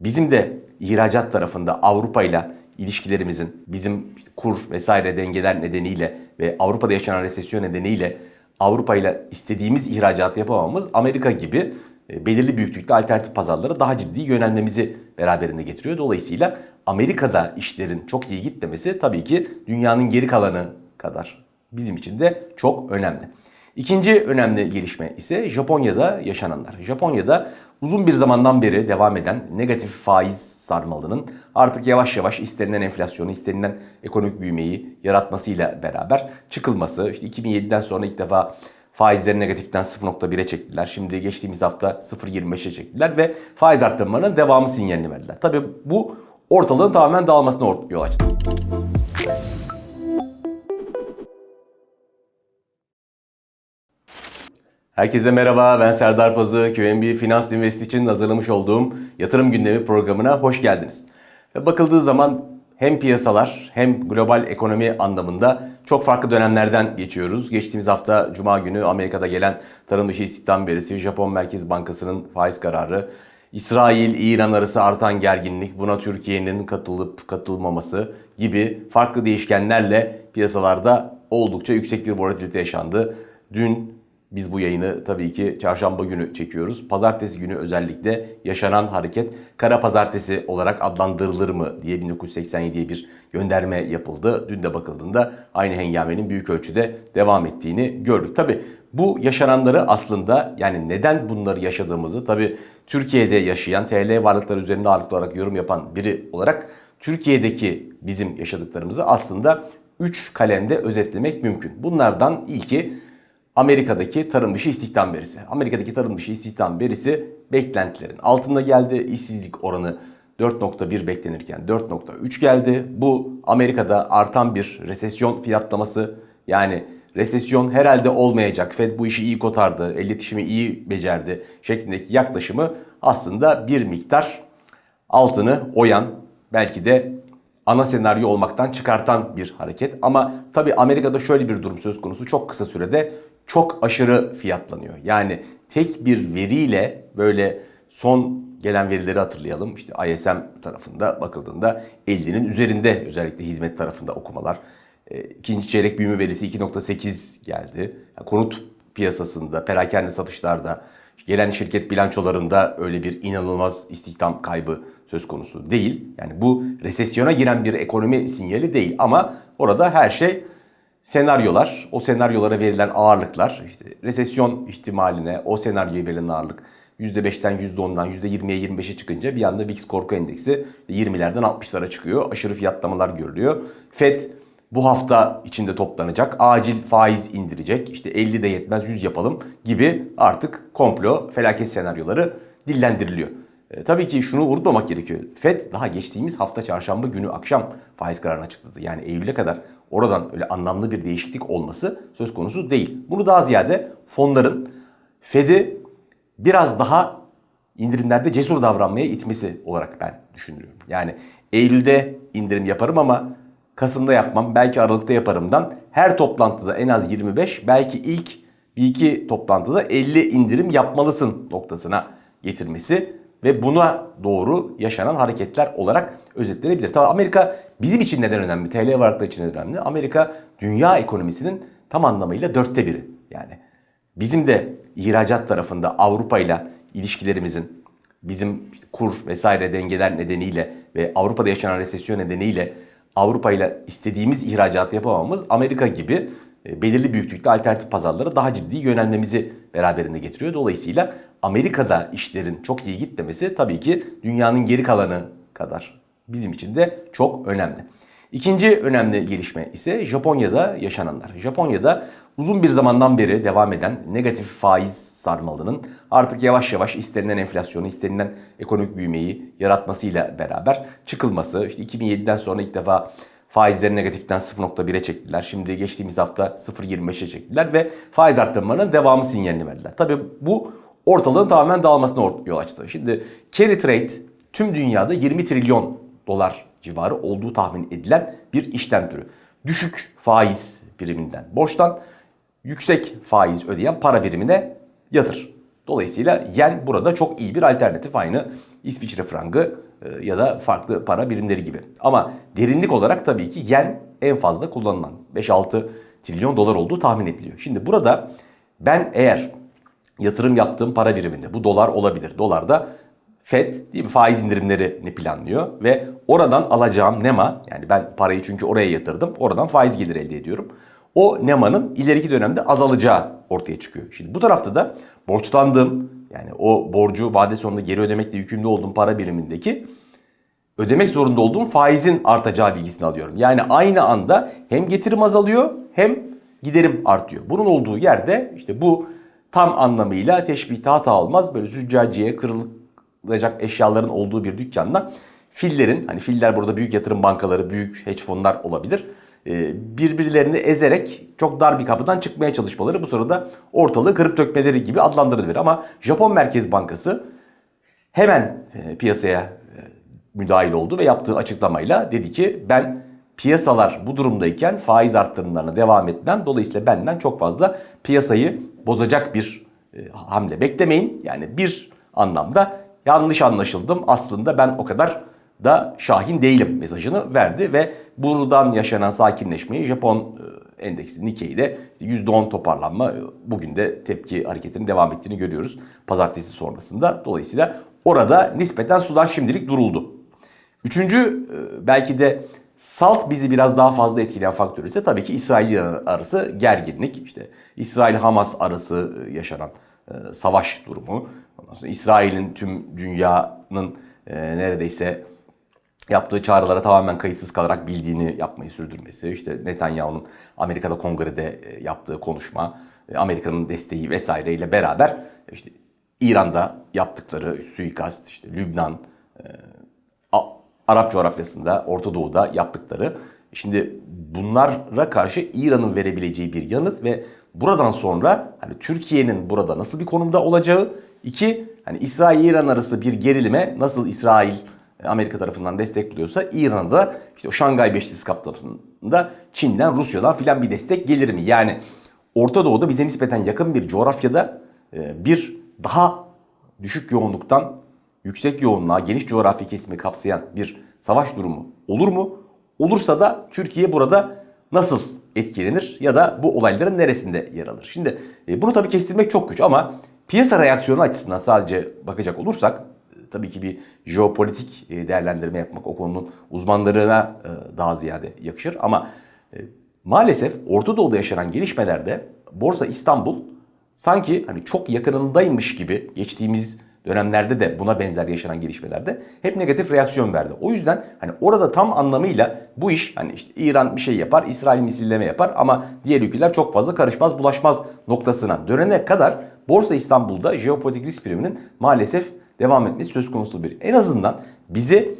Bizim de ihracat tarafında Avrupa ile ilişkilerimizin bizim işte kur vesaire dengeler nedeniyle ve Avrupa'da yaşanan resesyon nedeniyle Avrupa ile istediğimiz ihracatı yapamamız Amerika gibi e, belirli büyüklükte alternatif pazarlara daha ciddi yönelmemizi beraberinde getiriyor. Dolayısıyla Amerika'da işlerin çok iyi gitmemesi tabii ki dünyanın geri kalanı kadar bizim için de çok önemli. İkinci önemli gelişme ise Japonya'da yaşananlar. Japonya'da uzun bir zamandan beri devam eden negatif faiz sarmalının artık yavaş yavaş istenilen enflasyonu, istenilen ekonomik büyümeyi yaratmasıyla beraber çıkılması. İşte 2007'den sonra ilk defa faizleri negatiften 0.1'e çektiler. Şimdi geçtiğimiz hafta 0.25'e çektiler ve faiz arttırmanın devamı sinyalini verdiler. Tabii bu ortalığın tamamen dağılmasına yol açtı. Herkese merhaba, ben Serdar Pazı. QNB Finans Invest için hazırlamış olduğum yatırım gündemi programına hoş geldiniz. Bakıldığı zaman hem piyasalar hem global ekonomi anlamında çok farklı dönemlerden geçiyoruz. Geçtiğimiz hafta Cuma günü Amerika'da gelen tarım dışı istihdam verisi, Japon Merkez Bankası'nın faiz kararı, İsrail-İran arası artan gerginlik, buna Türkiye'nin katılıp katılmaması gibi farklı değişkenlerle piyasalarda oldukça yüksek bir volatilite yaşandı. Dün biz bu yayını tabii ki çarşamba günü çekiyoruz. Pazartesi günü özellikle yaşanan hareket kara pazartesi olarak adlandırılır mı diye 1987'ye bir gönderme yapıldı. Dün de bakıldığında aynı hengamenin büyük ölçüde devam ettiğini gördük. Tabii bu yaşananları aslında yani neden bunları yaşadığımızı tabii Türkiye'de yaşayan TL varlıklar üzerinde ağırlıklı olarak yorum yapan biri olarak Türkiye'deki bizim yaşadıklarımızı aslında 3 kalemde özetlemek mümkün. Bunlardan ilki Amerika'daki tarım dışı istihdam verisi. Amerika'daki tarım dışı istihdam verisi beklentilerin altında geldi. İşsizlik oranı 4.1 beklenirken 4.3 geldi. Bu Amerika'da artan bir resesyon fiyatlaması yani resesyon herhalde olmayacak. Fed bu işi iyi kotardı, iletişimi iyi becerdi şeklindeki yaklaşımı aslında bir miktar altını oyan belki de ana senaryo olmaktan çıkartan bir hareket. Ama tabii Amerika'da şöyle bir durum söz konusu. Çok kısa sürede çok aşırı fiyatlanıyor. Yani tek bir veriyle böyle son gelen verileri hatırlayalım. İşte ISM tarafında bakıldığında 50'nin üzerinde özellikle hizmet tarafında okumalar. E, ikinci çeyrek büyüme verisi 2.8 geldi. Yani konut piyasasında, perakende satışlarda, gelen şirket bilançolarında öyle bir inanılmaz istihdam kaybı söz konusu değil. Yani bu resesyona giren bir ekonomi sinyali değil ama orada her şey senaryolar, o senaryolara verilen ağırlıklar, işte resesyon ihtimaline o senaryoya verilen ağırlık %5'ten %10'dan %20'ye 25'e çıkınca bir anda VIX korku endeksi 20'lerden 60'lara çıkıyor. Aşırı fiyatlamalar görülüyor. Fed bu hafta içinde toplanacak. Acil faiz indirecek. İşte 50 de yetmez 100 yapalım gibi artık komplo felaket senaryoları dillendiriliyor. E, tabii ki şunu unutmamak gerekiyor. Fed daha geçtiğimiz hafta çarşamba günü akşam faiz kararını açıkladı. Yani Eylül'e kadar oradan öyle anlamlı bir değişiklik olması söz konusu değil. Bunu daha ziyade fonların Fed'i biraz daha indirimlerde cesur davranmaya itmesi olarak ben düşünüyorum. Yani Eylül'de indirim yaparım ama Kasım'da yapmam, belki Aralık'ta yaparımdan her toplantıda en az 25, belki ilk bir iki toplantıda 50 indirim yapmalısın noktasına getirmesi ve buna doğru yaşanan hareketler olarak özetlenebilir. Tabii Amerika bizim için neden önemli? TL varlıkları için neden önemli? Amerika dünya ekonomisinin tam anlamıyla dörtte biri. Yani bizim de ihracat tarafında Avrupa ile ilişkilerimizin bizim işte kur vesaire dengeler nedeniyle ve Avrupa'da yaşanan resesyon nedeniyle Avrupa ile istediğimiz ihracatı yapamamız Amerika gibi belirli büyüklükte alternatif pazarlara daha ciddi yönelmemizi beraberinde getiriyor. Dolayısıyla Amerika'da işlerin çok iyi gitmemesi tabii ki dünyanın geri kalanı kadar bizim için de çok önemli. İkinci önemli gelişme ise Japonya'da yaşananlar. Japonya'da uzun bir zamandan beri devam eden negatif faiz sarmalının artık yavaş yavaş istenilen enflasyonu, istenilen ekonomik büyümeyi yaratmasıyla beraber çıkılması. İşte 2007'den sonra ilk defa faizleri negatiften 0.1'e çektiler. Şimdi geçtiğimiz hafta 0.25'e çektiler ve faiz arttırmanın devamı sinyalini verdiler. Tabii bu ortalığın tamamen dağılmasına yol açtı. Şimdi carry trade tüm dünyada 20 trilyon dolar civarı olduğu tahmin edilen bir işlem türü. Düşük faiz biriminden borçtan yüksek faiz ödeyen para birimine yatır. Dolayısıyla yen burada çok iyi bir alternatif aynı İsviçre frangı ya da farklı para birimleri gibi. Ama derinlik olarak tabii ki yen en fazla kullanılan 5-6 trilyon dolar olduğu tahmin ediliyor. Şimdi burada ben eğer yatırım yaptığım para biriminde bu dolar olabilir. Dolarda FED değil mi, faiz indirimlerini planlıyor ve oradan alacağım NEMA yani ben parayı çünkü oraya yatırdım oradan faiz gelir elde ediyorum. O NEMA'nın ileriki dönemde azalacağı ortaya çıkıyor. Şimdi bu tarafta da borçlandığım yani o borcu vade sonunda geri ödemekle yükümlü olduğum para birimindeki ödemek zorunda olduğum faizin artacağı bilgisini alıyorum. Yani aynı anda hem getirim azalıyor hem giderim artıyor. Bunun olduğu yerde işte bu tam anlamıyla teşbihte hata olmaz. Böyle züccaciye kırılacak eşyaların olduğu bir dükkanda fillerin hani filler burada büyük yatırım bankaları, büyük hedge fonlar olabilir. E, Birbirlerini ezerek çok dar bir kapıdan çıkmaya çalışmaları bu sırada ortalığı kırıp dökmeleri gibi adlandırılır. Ama Japon Merkez Bankası hemen e, piyasaya e, müdahil oldu ve yaptığı açıklamayla dedi ki ben piyasalar bu durumdayken faiz arttırımlarına devam etmem. Dolayısıyla benden çok fazla piyasayı bozacak bir hamle beklemeyin. Yani bir anlamda yanlış anlaşıldım. Aslında ben o kadar da şahin değilim mesajını verdi ve buradan yaşanan sakinleşmeyi Japon e, endeksi Nikkei'de %10 toparlanma e, bugün de tepki hareketinin devam ettiğini görüyoruz pazartesi sonrasında. Dolayısıyla orada nispeten sular şimdilik duruldu. Üçüncü e, belki de salt bizi biraz daha fazla etkileyen faktör ise tabii ki İsrail arası gerginlik. İşte İsrail-Hamas arası yaşanan savaş durumu. Ondan sonra İsrail'in tüm dünyanın neredeyse yaptığı çağrılara tamamen kayıtsız kalarak bildiğini yapmayı sürdürmesi, işte Netanyahu'nun Amerika'da kongrede yaptığı konuşma, Amerika'nın desteği vesaireyle beraber işte İran'da yaptıkları suikast, işte Lübnan, Arap coğrafyasında, Orta Doğu'da yaptıkları. Şimdi bunlara karşı İran'ın verebileceği bir yanıt ve buradan sonra hani Türkiye'nin burada nasıl bir konumda olacağı, iki hani İsrail-İran arası bir gerilime nasıl İsrail Amerika tarafından destek buluyorsa İran'a da işte o Şangay Beşlisi kapsamında Çin'den, Rusya'dan filan bir destek gelir mi? Yani Orta Doğu'da bize nispeten yakın bir coğrafyada e, bir daha düşük yoğunluktan yüksek yoğunluğa, geniş coğrafi kesimi kapsayan bir savaş durumu olur mu? Olursa da Türkiye burada nasıl etkilenir ya da bu olayların neresinde yer alır? Şimdi e, bunu tabii kestirmek çok güç ama piyasa reaksiyonu açısından sadece bakacak olursak tabii ki bir jeopolitik e, değerlendirme yapmak o konunun uzmanlarına daha ziyade yakışır ama maalesef Orta Doğu'da yaşanan gelişmelerde Borsa İstanbul sanki hani çok yakınındaymış gibi geçtiğimiz dönemlerde de buna benzer yaşanan gelişmelerde hep negatif reaksiyon verdi. O yüzden hani orada tam anlamıyla bu iş hani işte İran bir şey yapar, İsrail misilleme yapar ama diğer ülkeler çok fazla karışmaz, bulaşmaz noktasına dönene kadar Borsa İstanbul'da jeopolitik risk priminin maalesef devam etmesi söz konusu bir. En azından bizi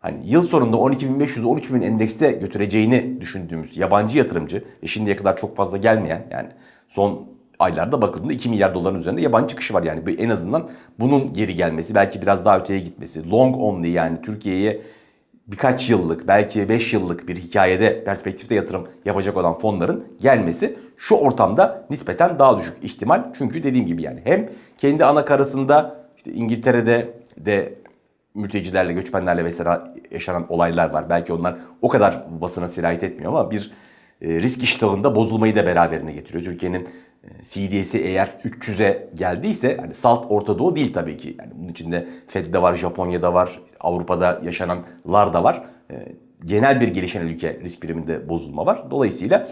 hani yıl sonunda 12.500-13.000 endekse götüreceğini düşündüğümüz yabancı yatırımcı ve şimdiye kadar çok fazla gelmeyen yani son aylarda bakıldığında 2 milyar doların üzerinde yabancı çıkışı var. Yani en azından bunun geri gelmesi, belki biraz daha öteye gitmesi, long only yani Türkiye'ye birkaç yıllık, belki 5 yıllık bir hikayede perspektifte yatırım yapacak olan fonların gelmesi şu ortamda nispeten daha düşük ihtimal. Çünkü dediğim gibi yani hem kendi ana karasında işte İngiltere'de de mültecilerle, göçmenlerle vesaire yaşanan olaylar var. Belki onlar o kadar basına sirayet etmiyor ama bir e, risk iştahında bozulmayı da beraberine getiriyor. Türkiye'nin CDS'i eğer 300'e geldiyse hani salt Orta Doğu değil tabii ki. Yani bunun içinde Fed'de var, Japonya'da var, Avrupa'da yaşananlar da var. Ee, genel bir gelişen ülke risk priminde bozulma var. Dolayısıyla e,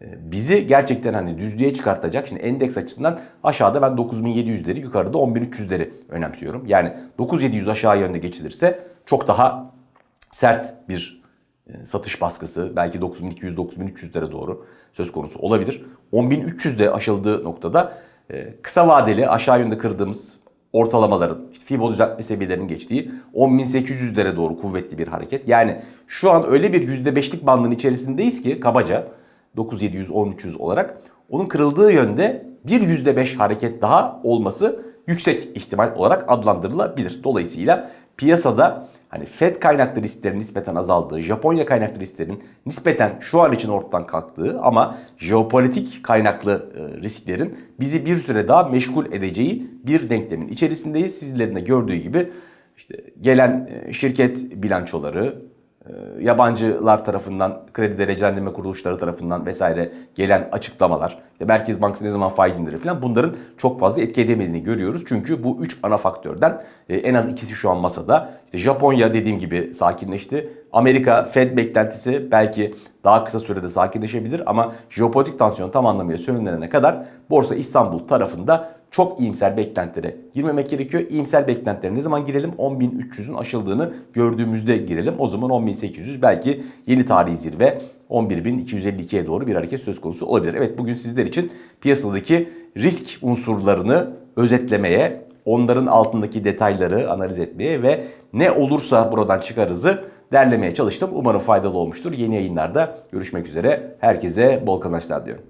bizi gerçekten hani düzlüğe çıkartacak. Şimdi endeks açısından aşağıda ben 9700'leri yukarıda 10300'leri önemsiyorum. Yani 9700 aşağı yönde geçilirse çok daha sert bir e, satış baskısı belki 9200-9300'lere doğru söz konusu olabilir. 10.300'de aşıldığı noktada e, kısa vadeli aşağı yönde kırdığımız ortalamaların işte Fibo düzeltme seviyelerinin geçtiği 10.800'lere doğru kuvvetli bir hareket. Yani şu an öyle bir %5'lik bandın içerisindeyiz ki kabaca 9700-1300 olarak onun kırıldığı yönde bir %5 hareket daha olması yüksek ihtimal olarak adlandırılabilir. Dolayısıyla piyasada hani Fed kaynaklı risklerin nispeten azaldığı, Japonya kaynaklı risklerin nispeten şu an için ortadan kalktığı ama jeopolitik kaynaklı e, risklerin bizi bir süre daha meşgul edeceği bir denklemin içerisindeyiz. Sizlerin de gördüğü gibi işte gelen e, şirket bilançoları, yabancılar tarafından, kredi derecelendirme kuruluşları tarafından vesaire gelen açıklamalar, Merkez Bankası ne zaman faiz indirir falan bunların çok fazla etki edemediğini görüyoruz. Çünkü bu üç ana faktörden e, en az ikisi şu an masada. İşte Japonya dediğim gibi sakinleşti. Amerika Fed beklentisi belki daha kısa sürede sakinleşebilir ama jeopolitik tansiyon tam anlamıyla sönümlenene kadar Borsa İstanbul tarafında çok iyimser beklentilere girmemek gerekiyor. İyimser beklentilere ne zaman girelim? 10.300'ün aşıldığını gördüğümüzde girelim. O zaman 10.800 belki yeni tarihi zirve 11.252'ye doğru bir hareket söz konusu olabilir. Evet bugün sizler için piyasadaki risk unsurlarını özetlemeye, onların altındaki detayları analiz etmeye ve ne olursa buradan çıkarızı derlemeye çalıştım. Umarım faydalı olmuştur. Yeni yayınlarda görüşmek üzere. Herkese bol kazançlar diliyorum.